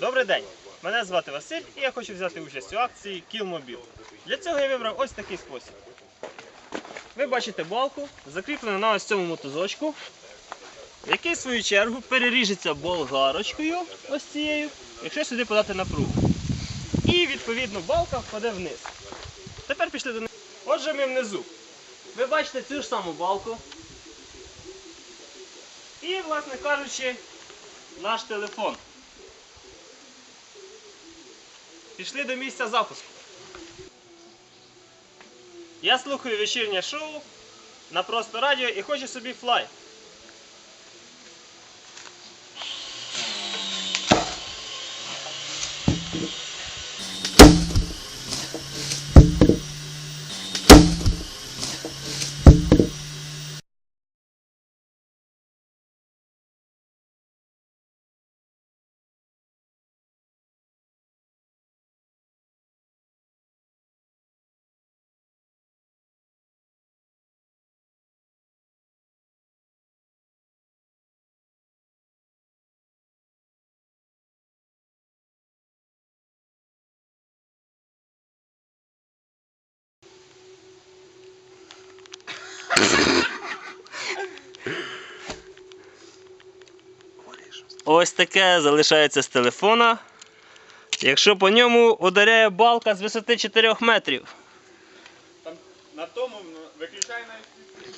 Добрий день! Мене звати Василь і я хочу взяти участь у акції Кілмобіл. Для цього я вибрав ось такий спосіб. Ви бачите балку, закріплену на ось цьому мотузочку, який в свою чергу переріжеться болгарочкою, ось цією, якщо сюди подати напругу. І відповідно балка впаде вниз. Тепер пішли до неї. Отже, ми внизу. Ви бачите цю ж саму балку. І, власне кажучи, наш телефон. Пішли до місця запуску. Я слухаю вечірнє шоу на просто радіо і хочу собі флай. Ось таке залишається з телефона. Якщо по ньому ударяє балка з висоти 4 метрів. На тому ну, виключай навіть.